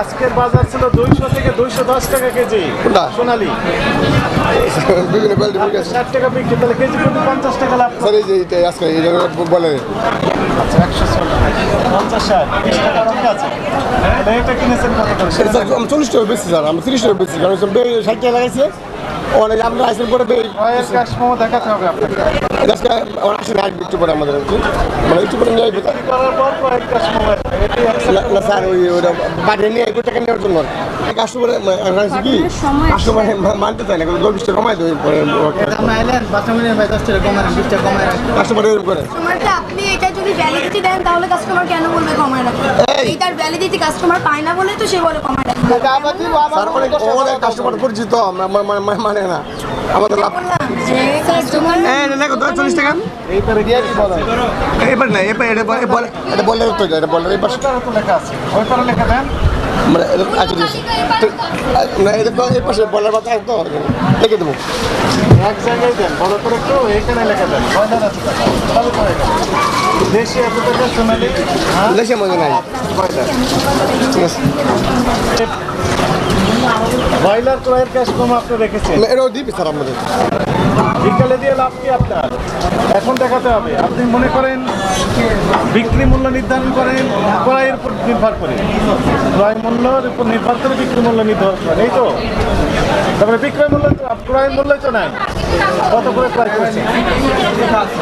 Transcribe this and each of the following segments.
আজকের বাজার ছিল দুইশো থেকে দুইশো দশ টাকা কেজি? সোনালি। বিভিন্ন কোয়ালিটি ষাট টাকা বিক্রি তাহলে কেজি কিন্তু পঞ্চাশ টাকা লাভ স্যার এই যে আজকে বলে আচ্ছা একশো পঞ্চাশ ষাট। বিশ টাকা ঠিক আছে এটা কিনেছেন কত করে স্যার আমি চল্লিশ টাকা বেশি স্যার আমি তিরিশ টাকা বেশি কারণ ষাট টাকা লাগাইছে। অনেক আমরা আসেন পরে মোমো দেখাতে হবে আপনাকে। একটু পরে আমাদের মানে একটু পরে নিয়ে পর না স্যার ওই ওটা বাড়ি নিয়ে এক টাকা নেওয়ার জন্য। কাস্টমার কি? কাস্টমার মানতে চায় না দশ পরে কমায় কমায় রাখেন কাস্টমার এরকম করে যদি ভ্যালিডিটি দেন তাহলে কাস্টমার কেন বলবে কমায় রাখতে? এই! তার ভ্যালিডিটি কাস্টমার পায় না বলে তো সে বলে কমায় কাস্টমার পরিচিত মানে না। আমাদের লাভ চল্লিশ টাকা? এবার না এবার এটা বলে বলে এটা বলে এটা বলে তো লেখা আছে। ওই লেখা দেন। মানে না এটা তো এই পাশে বলার কথা তো লিখে দেবো। এক জায়গায় দেন বড় করে একটু লেখা দেন। দেশি এত টাকা সোনালি হ্যাঁ? দেশে মজা নাই। ঠিক আছে। ব্রয়লার ক্রয়ের ক্যাশ কম আপনি রেখেছেন? না, এটাও দিবি স্যার আমাদের। বিকালে দিয়ে লাভ কি আপনার? এখন দেখাতে হবে। আপনি মনে করেন বিক্রি মূল্য নির্ধারণ করেন ক্রয়ের উপর নির্ভর করে। ক্রয় মূল্যের উপর নির্ভর করে বিক্রি মূল্য নির্ধারণ করেন এই তো? তারপরে বিক্রয় মূল্য তো ক্রয় মূল্য তো নাই। কত করে ক্রয় করেছেন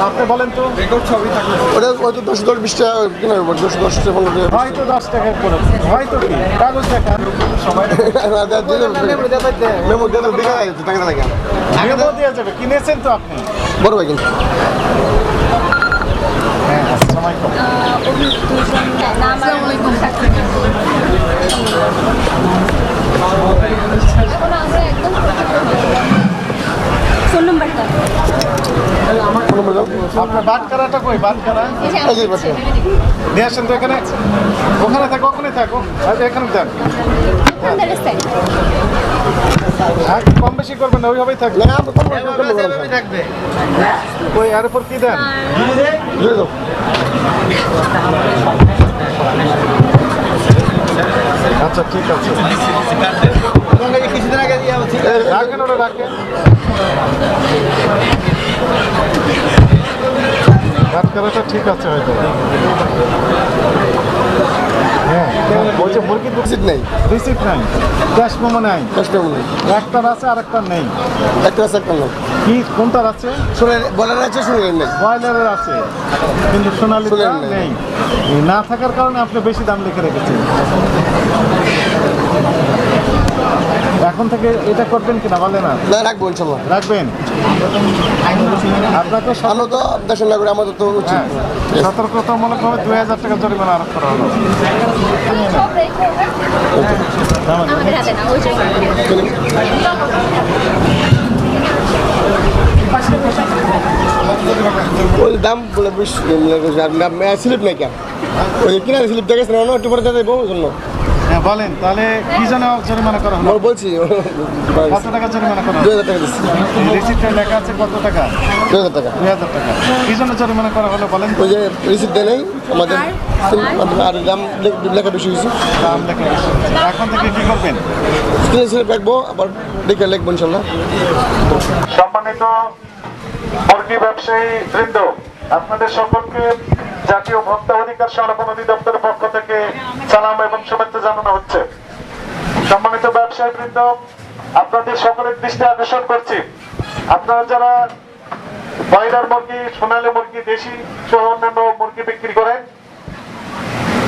আপনি বলেন তো। ওটা হয়তো দশ দশ বিশ টাকা কিনে দশ দশ টাকা হয়তো দশ টাকা করে। হয়তো কি? কাগজ মেমো দিয়ে টাকা যাবে কিনেছেন তো আপনি? বড় ভাই কিন্তু। হ্যাঁ আপনার বাটকারাটা কই বাটকারা নিয়ে আসেন তো এখানে ওখানে থাকো ওখানে থাকো এখানে আর কম বেশি করবেন না ওইভাবেই থাকবে ওই আর উপর কি দেন আচ্ছা ঠিক আছে কিছুদিন আগে ইয়া রাখেন ওটা রাখেন ঠিক আছে হয়তো। হ্যাঁ বলছে দুধ নেই। ক্যাশ মেমো নাই। একটার আছে আর নেই। একটা আছে একটা নেই। কি কোনটার আছে? শুনে বলার আছে শুনে নেই। ব্রয়লারের আছে। কিন্তু সোনালি। নেই। না থাকার কারণে আপনি বেশি দাম লিখে রেখেছেন। এখন থেকে এটা করবেন কিনা বলে না না রাখব ইনশাল্লাহ। রাখবেন? আপনাকে আমরা তো দেশের নাগরিক আমাদের তো উচিত। হ্যাঁ, সতর্কতামূলকভাবে দুই হাজার টাকা জরিমানা আরোপ করা হলো। আমাদের হাতে না ওই দাম বলে বেশ স্লিপ নাই কেন? ওই কিনা স্লিপ দেখেছেন না একটু পরে দেবো ওই জন্য। হ্যাঁ বলেন তাহলে কি জন্য জরিমানা করা হলো? বলছি কত টাকা জরিমানা করা দুই হলো হাজার টাকা রিসিপ্টে লেখা আছে কত টাকা? দুই হাজার টাকা। দুই হাজার টাকা। কি জন্য জরিমানা করা হলো বলেন? ওই যে রিসিপ্ট দেয় নাই আমাদের আর? দাম লেখা বেশি হয়েছে। দাম লেখা বেশি এখন থেকে কি করবেন? স্ক্রিন স্লিপ রাখব আবার দেখে লিখব ইনশাল্লাহ। সম্মানিত মুরগি ব্যবসায়ী বৃন্দ আপনাদের সকলকে জাতীয় ভোক্তা অধিকার সংরক্ষণ অধিদপ্তরের পক্ষ থেকে সালাম এবং শুভেচ্ছা জানানো হচ্ছে। সম্মানিত ব্যবসায়ী বৃন্দ, আপনাদের সকলের দৃষ্টি আকর্ষণ করছি। আপনারা যারা ব্রয়লার মুরগি, সোনালী মুরগি, দেশি সহ অন্যান্য মুরগি বিক্রি করেন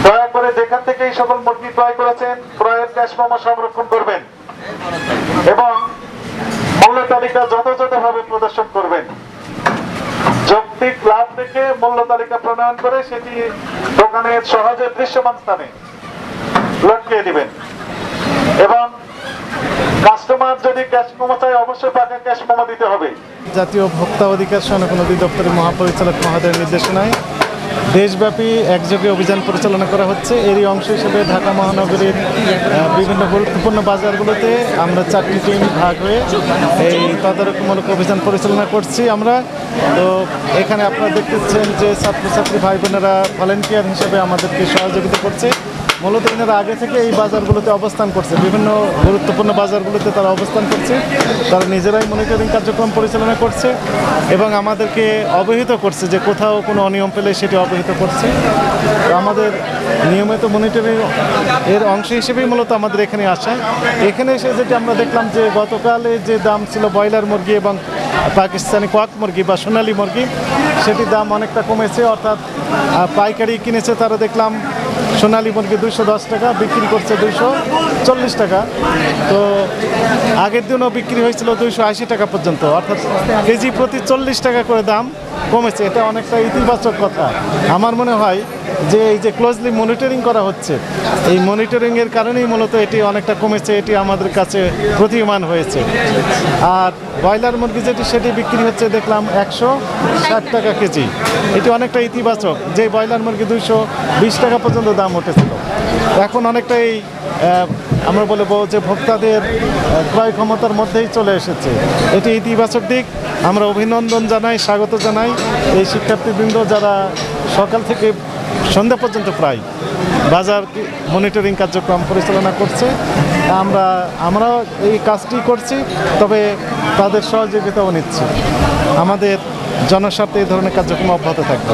দয়া করে যেখান থেকে এই সকল মুরগি ক্রয় করেছেন, ক্রয়ের ক্যাশ মামা সংরক্ষণ করবেন এবং মূল্য তালিকা যথাযথভাবে প্রদর্শন করবেন। যৌক্তিক লাভ দেখে মূল্য তালিকা প্রণয়ন করে সেটি দোকানে সহজে দৃশ্যমান স্থানে লটকিয়ে দিবেন। এবং কাস্টমার যদি ক্যাশ মোমো চায়, অবশ্যই পাকা ক্যাশ মোমো দিতে হবে। জাতীয় ভোক্তা অধিকার সংরক্ষণ অধিদপ্তরের মহাপরিচালক মহোদয়ের নির্দেশনায় দেশব্যাপী একযোগে অভিযান পরিচালনা করা হচ্ছে। এরই অংশ হিসেবে ঢাকা মহানগরীর বিভিন্ন গুরুত্বপূর্ণ বাজারগুলোতে আমরা চারটি টিম ভাগ হয়ে এই তদারকমূলক অভিযান পরিচালনা করছি আমরা। তো এখানে আপনারা দেখতেছেন যে ছাত্রছাত্রী ভাই বোনেরা ভলেন্টিয়ার হিসেবে আমাদেরকে সহযোগিতা করছে। মূলত এনারা আগে থেকে এই বাজারগুলোতে অবস্থান করছে। বিভিন্ন গুরুত্বপূর্ণ বাজারগুলোতে তারা অবস্থান করছে। তারা নিজেরাই মনিটরিং কার্যক্রম পরিচালনা করছে এবং আমাদেরকে অবহিত করছে যে কোথাও কোনো অনিয়ম পেলে সেটি অবহিত করছে। তো আমাদের নিয়মিত মনিটরিং এর অংশ হিসেবেই মূলত আমাদের এখানে আসা। এখানে এসে যেটি আমরা দেখলাম যে গতকালে যে দাম ছিল ব্রয়লার মুরগি এবং পাকিস্তানি কোয়াক মুরগি বা সোনালী মুরগি, সেটির দাম অনেকটা কমেছে। অর্থাৎ পাইকারি কিনেছে তারা দেখলাম সোনালী মুরগি দুইশো দশ টাকা, বিক্রি করছে দুইশো চল্লিশ টাকা। তো আগের দিনও বিক্রি হয়েছিল দুইশো আশি টাকা পর্যন্ত, অর্থাৎ কেজি প্রতি চল্লিশ টাকা করে দাম। কমেছে, এটা অনেকটা ইতিবাচক কথা। আমার মনে হয় যে এই যে ক্লোজলি মনিটরিং করা হচ্ছে, এই মনিটরিংয়ের কারণেই মূলত এটি অনেকটা কমেছে, এটি আমাদের কাছে প্রতীয়মান হয়েছে। আর ব্রয়লার মুরগি যেটি, সেটি বিক্রি হচ্ছে দেখলাম একশো ষাট টাকা কেজি। এটি অনেকটা ইতিবাচক, যে ব্রয়লার মুরগি দুইশো বিশ টাকা পর্যন্ত দাম উঠেছিল। এখন অনেকটাই আমরা বলব যে ভোক্তাদের ক্রয় ক্ষমতার মধ্যেই চলে এসেছে। এটি ইতিবাচক দিক আমরা অভিনন্দন জানাই, স্বাগত জানাই এই শিক্ষার্থীবৃন্দ যারা সকাল থেকে সন্ধ্যা পর্যন্ত প্রায় বাজার মনিটরিং কার্যক্রম পরিচালনা করছে। আমরা আমরা এই কাজটি করছি, তবে তাদের সহযোগিতাও নিচ্ছি। আমাদের জনস্বার্থে এই ধরনের কার্যক্রম অব্যাহত থাকবে।